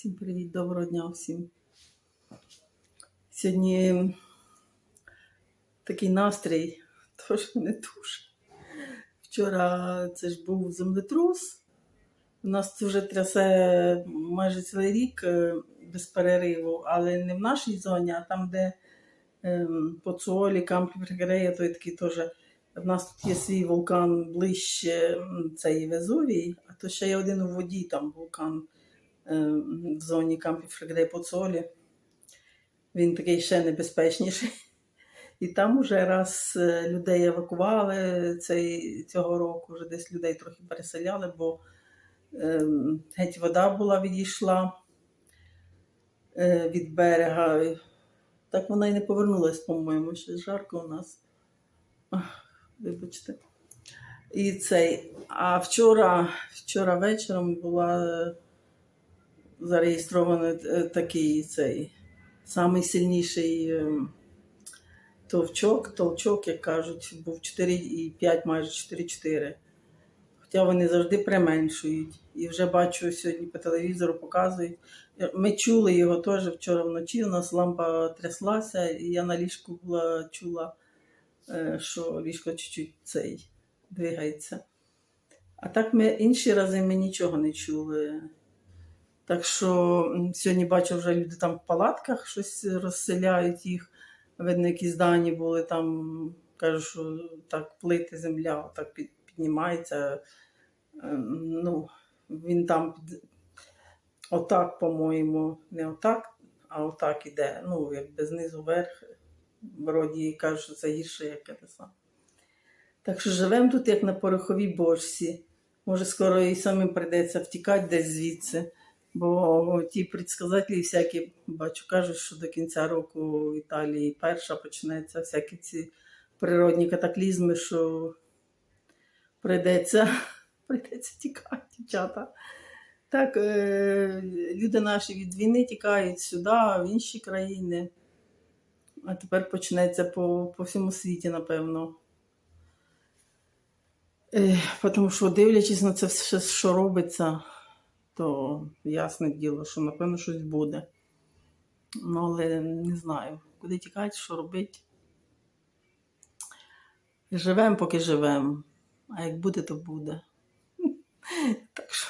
Всім привіт, доброго дня всім. Сьогодні такий настрій, теж не дуже. Вчора це ж був землетрус. У нас вже трясе майже цілий рік е, без перериву, але не в нашій зоні, а там, де ем, по Цуолі, Кампі Пригрея, то такий теж. В нас тут є свій вулкан ближче, м, цей Везувій, а то ще є один у воді, там вулкан в зоні Кампі Фрегрей Поцолі. Він такий ще небезпечніший. І там уже раз е, людей евакували цей, цього року, вже десь людей трохи переселяли, бо е, геть вода була відійшла е, від берега. Так вона і не повернулась, по-моєму, ще жарко у нас. Ах, Вибачте. І цей. А вчора, вчора вечором була е, зареєстрований е, такий цей самий сильніший е, товчок, толчок, як кажуть, був 4,5, майже 4,4. Хоча вони завжди применшують. І вже бачу сьогодні по телевізору показують. Ми чули його теж вчора вночі. У нас лампа тряслася, і я на ліжку була чула, е, що ліжко чуть-чуть цей двигається. А так ми інші рази ми нічого не чули. Так що сьогодні бачу, вже люди там в палатках щось розселяють їх. Видно, якісь дані були там, кажуть, що так плити земля так під, піднімається. Ем, Ну, він там отак, по-моєму, не отак, а отак іде. Ну, якби знизу вверх. Вроді кажуть, що це гірше, як це саме. Так що живемо тут як на пороховій бочці. Може, скоро і самим прийдеться втікати десь звідси. Бо ті предсказателі всякі, бачу, кажуть, що до кінця року в Італії перша почнеться всякі ці природні катаклізми, що прийдеться, прийдеться тікати, дівчата. Так, е, люди наші від війни тікають сюди, в інші країни. А тепер почнеться по, по всьому світі, напевно. Е, тому що, дивлячись на це все, що робиться, то ясне діло, що напевно щось буде. Ну, але не знаю, куди тікати, що робити. Живемо, поки живемо. А як буде, то буде. Так що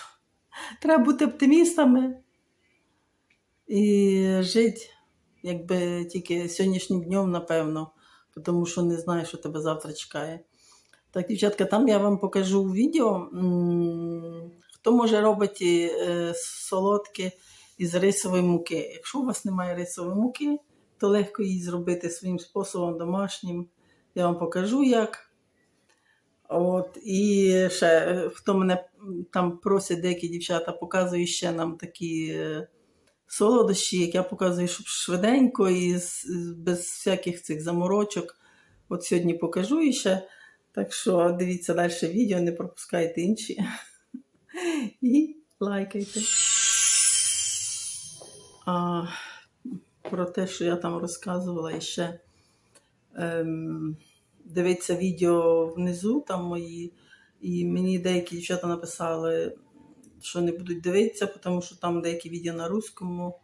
треба бути оптимістами і жити, якби тільки сьогоднішнім днем, напевно, тому що не знаєш, що тебе завтра чекає. Так, дівчатка, там я вам покажу відео. Хто може робити е, солодке із рисової муки. Якщо у вас немає рисової муки, то легко її зробити своїм способом домашнім. Я вам покажу як. От, і ще, е, хто мене там просить, деякі дівчата, показують ще нам такі е, солодощі, як я показую, щоб швиденько і без всяких цих заморочок. От сьогодні покажу ще. Так що дивіться далі відео, не пропускайте інші. І лайкайте. А, про те, що я там розказувала ще. Ем, дивіться відео внизу, там мої. І мені деякі дівчата написали, що не будуть дивитися, тому що там деякі відео на руському,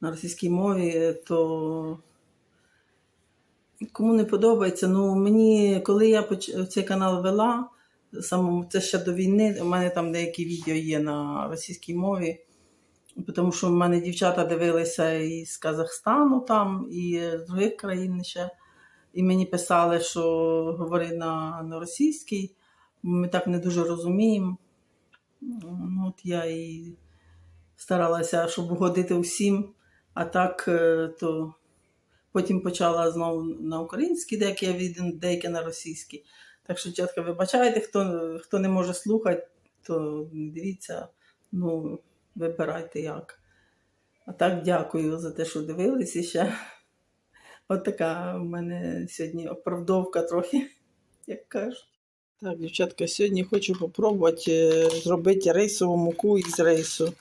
на російській мові, то Кому не подобається, ну мені, коли я цей канал вела, самому це ще до війни, у мене там деякі відео є на російській мові, тому що в мене дівчата дивилися із Казахстану там, і з других країн ще. І мені писали, що говори на, на російській, ми так не дуже розуміємо. Ну, от я і старалася, щоб угодити всім, а так, е, то Потім почала знову на українській, деякі деякі на російській. Так що, дівчатка, вибачайте, хто, хто не може слухати, то дивіться, ну, вибирайте як. А так дякую за те, що дивились ще. От така в мене сьогодні оправдовка трохи, як кажуть. Так, дівчатка, сьогодні хочу спробувати е, зробити рисову муку із рису.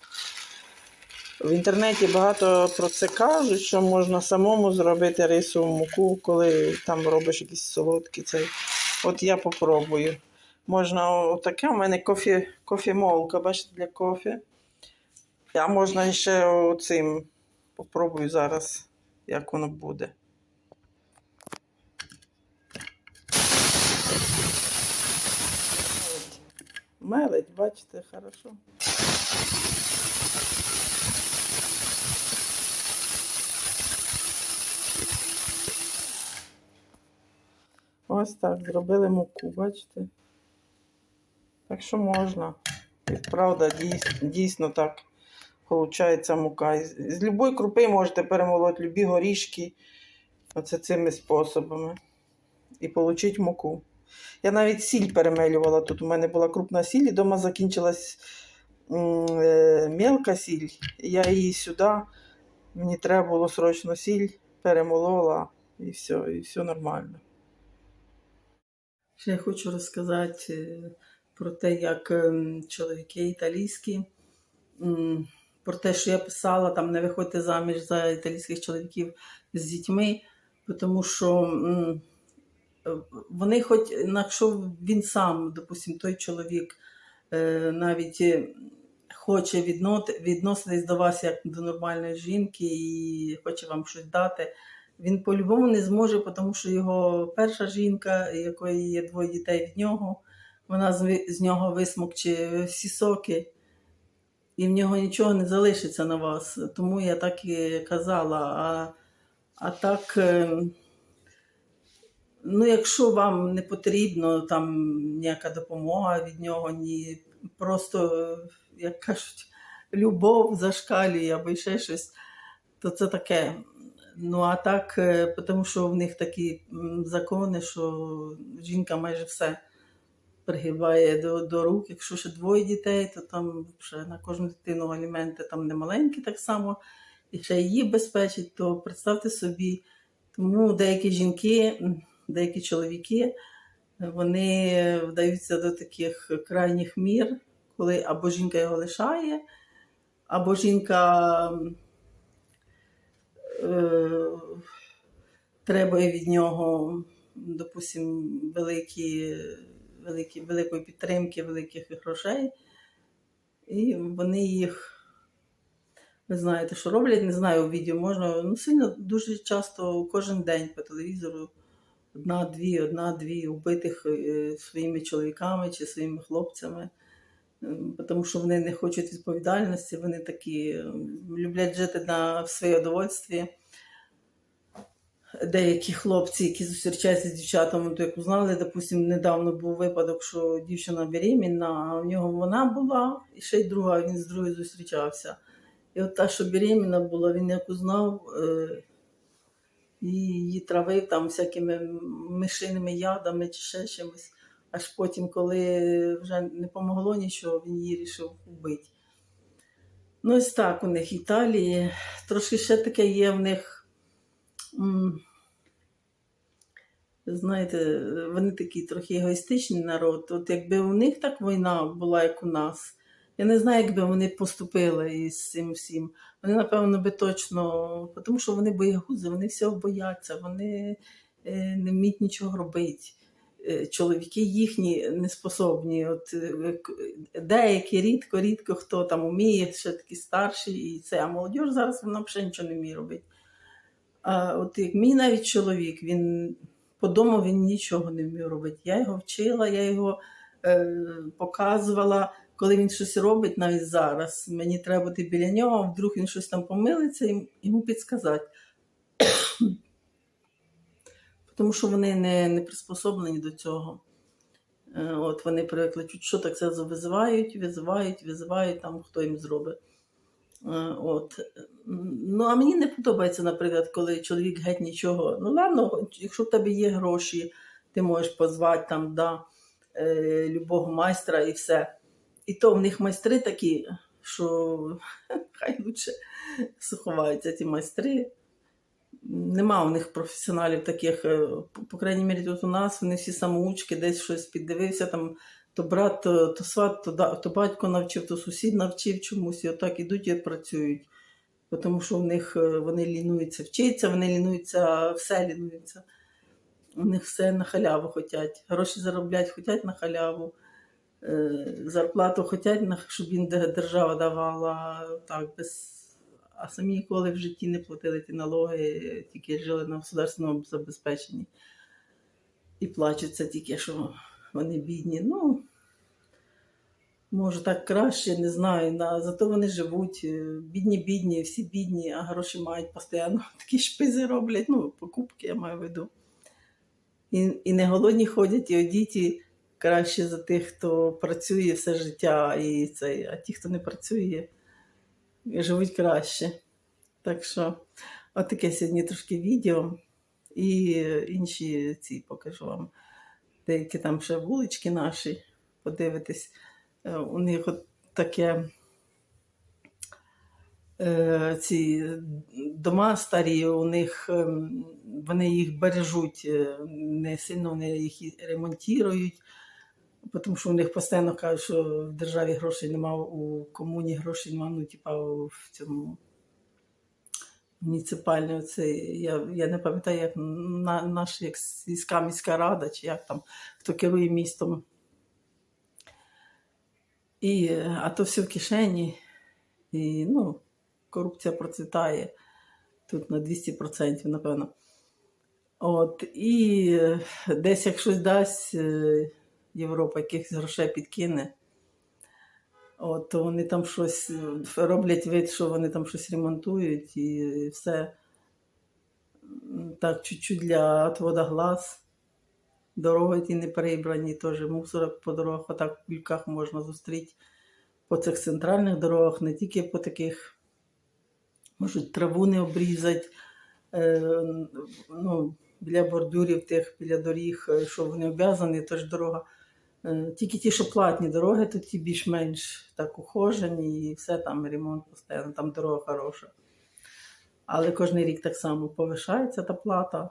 В інтернеті багато про це кажуть, що можна самому зробити рисову муку, коли там робиш якісь солодкі цей. От я попробую. Можна отаке, у мене кофі, кофемолка, бачите, для кофі. А можна ще оцим. Попробую зараз, як воно буде. Мелить. Бачите, хорошо. Ось так, зробили муку, бачите? Так що можна. І правда, дійсно, дійсно так виходить мука. З, любої крупи можете перемолоти любі горішки оце цими способами. І отримати муку. Я навіть сіль перемелювала. Тут у мене була крупна сіль, і вдома закінчилась е, мелка сіль. Я її сюди, мені треба було срочно сіль, перемолола і все, і все нормально. Ще я хочу розказати е, про те, як ем, чоловіки італійські, про те, що я писала, там не виходьте заміж за італійських чоловіків з дітьми, тому що е, вони, хоч якщо він сам, допустим, той чоловік е, навіть хоче відно- відноситись до вас як до нормальної жінки і хоче вам щось дати, він по-любому не зможе, тому що його перша жінка, якої є двоє дітей від нього, вона з, нього висмокче всі соки, і в нього нічого не залишиться на вас. Тому я так і казала. А, а так, е, ну, якщо вам не потрібно там ніяка допомога від нього, ні просто, як кажуть, любов зашкалює або ще щось, то це таке. Ну, а так, е, тому що в них такі закони, що жінка майже все пригибає до, до рук. Якщо ще двоє дітей, то там вже на кожну дитину аліменти там не маленькі так само, і ще її безпечить, то представте собі. Тому деякі жінки, деякі чоловіки, вони вдаються до таких крайніх мір, коли або жінка його лишає, або жінка. Е, требує від нього, допустим, великі, великі, великої підтримки, великих грошей. І вони їх, ви знаєте, що роблять, не знаю, у відео можна, ну сильно дуже часто кожен день по телевізору одна-дві, одна-дві убитих е, своїми чоловіками чи своїми хлопцями. Тому що вони не хочуть відповідальності, вони такі ем, люблять жити на своє удовольстві. Деякі хлопці, які зустрічаються з дівчатами, то як узнали, допустим, недавно був випадок, що дівчина беременна, а в нього вона була, і ще й друга, він з другою зустрічався. І от та, що беременна була, він як узнав, е, її травив там всякими мишиними ядами чи ще чимось. Аж потім, коли вже не помогло нічого, він її рішив вбити. Ну, ось так у них Італії. Трошки ще таке є в них. Знаєте, вони такі трохи егоїстичний народ. От якби у них так війна була, як у нас, я не знаю, якби вони поступили із цим всім. Вони, напевно, би точно, тому що вони боягузи, вони всього бояться, вони е, не вміють нічого робити. Е, Чоловіки їхні неспособні. От е, деякі рідко, рідко хто там вміє, ще такі старші, і це, а молодь зараз вона взагалі нічого не вміє робити. А от як мій навіть чоловік, він по дому він нічого не вмів робити. Я його вчила, я його е, показувала, коли він щось робить навіть зараз. Мені треба бути біля нього, вдруг він щось там помилиться, йому підсказати. Тому що вони не, не приспособлені до цього. Е, От вони привикли, що так це визивають, визивають, визивають, там хто їм зробить. Е, От. Ну, а мені не подобається, наприклад, коли чоловік геть нічого. Ну, ладно, якщо в тебе є гроші, ти можеш позвати там, да, е, любого майстра і все. І то в них майстри такі, що хай лучше заховаються ті майстри. Нема у них професіоналів таких, е, по, крайній мірі, тут у нас вони всі самоучки, десь щось піддивився, там то брат, то, то сват, то, то батько навчив, то сусід навчив чомусь, і отак ідуть і працюють. Тому що в них е, вони лінуються вчитися, вони лінуються, все лінуються. У них все на халяву хочуть. Гроші заробляти хочуть на халяву. е, зарплату хочуть, щоб їм держава давала так, без. А самі ніколи в житті не платили ті налоги, тільки жили на государственному забезпеченні. І плачуться тільки, що вони бідні. Ну, може так краще, не знаю. На, зато вони живуть. Бідні, бідні, всі бідні, а гроші мають постійно. Такі шпизи роблять, ну, покупки, я маю в виду. І, і не голодні ходять, і діти краще за тих, хто працює все життя, і цей, а ті, хто не працює, живуть краще. Так що, от таке сьогодні трошки відео. І інші ці покажу вам. Деякі там ще вулички наші, подивитись. Е, У них от таке е, ці дома старі, у них ем, вони їх бережуть, е, не сильно вони їх ремонтують, тому що у них постійно кажуть, що в державі грошей немає, у комуні грошей немає, ну, типа в цьому муніципальний оцей, я, я не пам'ятаю, як на, наш як сільська міська рада, чи як там, хто керує містом. І, а то все в кишені. І ну, корупція процвітає тут на 200%, напевно. От, і е, десь як щось дасть е, Європа, якихось грошей підкине, от, то вони там щось е, роблять вид, що вони там щось ремонтують і все так чуть-чуть для отвода глаз. Дороги ті не прибрані, теж мусор по дорогах, отак в кульках можна зустріти по цих центральних дорогах, не тільки по таких, можуть траву не обрізати, е, ну, біля бордюрів тих, біля доріг, е, що вони обв'язані, тож дорога. Е, Тільки ті, що платні дороги, то ті більш-менш так ухожені і все там ремонт постійно, там дорога хороша. Але кожен рік так само повишається та плата.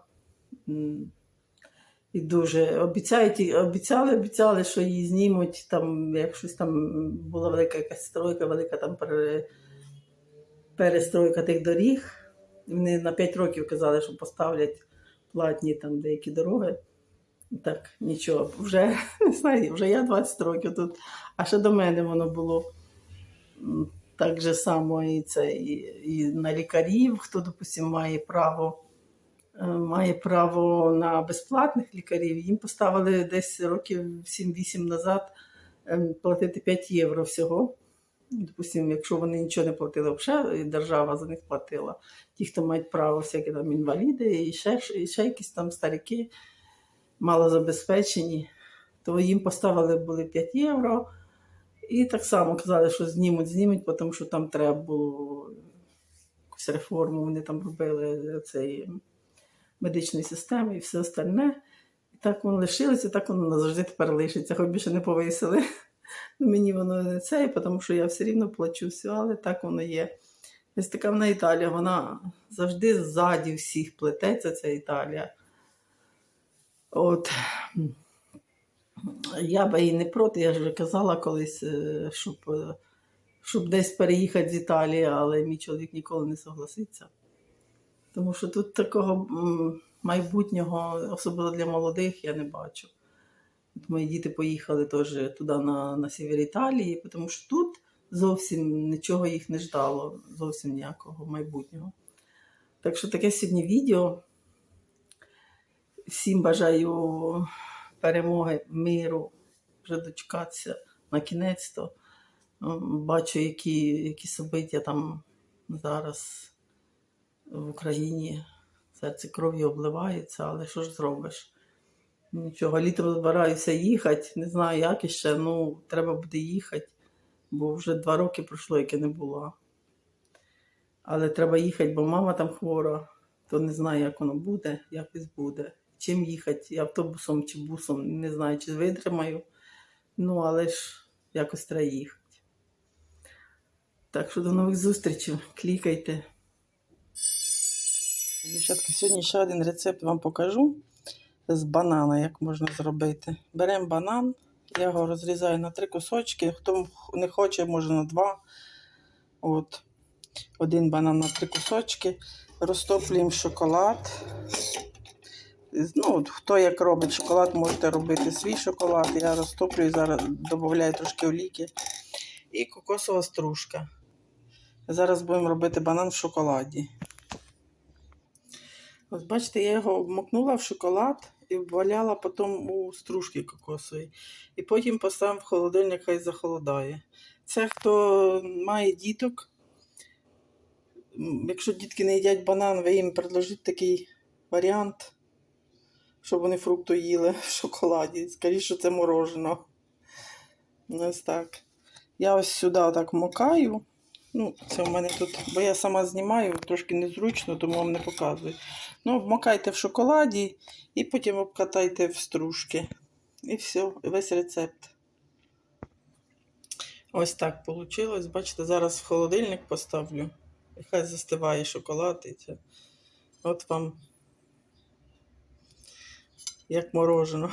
І дуже обіцяють, обіцяли, обіцяли, що її знімуть. Там, як щось там була велика якась стройка, велика там перестройка тих доріг. Вони на 5 років казали, що поставлять платні там деякі дороги. Так, нічого, вже не знаю, вже я 20 років тут, а ще до мене воно було так же само і це, і, і на лікарів, хто, допустимо, має право, е, має право на безплатних лікарів. Їм поставили десь років 7-8 назад ем, платити 5 євро всього. Допустимо, якщо вони нічого не платили, взагалі держава за них платила. Ті, хто мають право, всякі там інваліди, і ще, і ще якісь там старики малозабезпечені, то їм поставили були 5 євро. І так само казали, що знімуть, знімуть, тому що там треба було якусь реформу, вони там робили цієї медичної системи і все остальне. І так воно лишилося, так воно назавжди тепер лишиться, хоч більше не повисили. Ну, Мені воно не це, тому що я все рівно плачу все, але так воно є. Ось така вона Італія, вона завжди ззаді всіх плететься, ця Італія. От. Я би і не проти, я вже казала колись, е, щоб, е, щоб десь переїхати з Італії, але мій чоловік ніколи не согласиться. Тому що тут такого майбутнього, особливо для молодих, я не бачу. От мої діти поїхали теж туди на, на север Італії, тому що тут зовсім нічого їх не ждало, зовсім ніякого майбутнього. Так що таке сьогодні відео. Всім бажаю перемоги, миру, вже дочекатися на кінець-то. Бачу, які, які собиття там зараз в Україні. Серце кров'ю обливається, але що ж зробиш? Нічого, літом збираюся їхати, не знаю, як іще, ну, треба буде їхати, бо вже два роки пройшло, як я не була. Але треба їхати, бо мама там хвора, то не знаю, як воно буде, якось буде. Чим їхати, автобусом чи бусом, не знаю, чи витримаю. Ну, але ж якось треба їхати. Так що до нових зустрічей. Клікайте. Дівчатка, сьогодні ще один рецепт вам покажу з банана, як можна зробити. Беремо банан, я його розрізаю на три кусочки. Хто не хоче, може на два. От. Один банан на три кусочки. Розтоплюємо шоколад. Ну, хто як робить шоколад, можете робити свій шоколад. Я розтоплюю зараз, додаю трошки олійки. І кокосова стружка. Зараз будемо робити банан в шоколаді. Ось бачите, я його обмокнула в шоколад і валяла потім у стружки кокосовій. І потім поставив в холодильник, хай захолодає. Це хто має діток. Якщо дітки не їдять банан, ви їм предложіть такий варіант, щоб вони фрукту їли в шоколаді. Що це морожено. Ось так. Я ось сюди отак вмокаю. Ну, це в мене тут, бо я сама знімаю, трошки незручно, тому вам не показую. Ну, вмокайте в шоколаді і потім обкатайте в стружки. І все, весь рецепт. Ось так вийшло. Бачите, зараз в холодильник поставлю. І хай застиває шоколад. І це. От вам як морожено.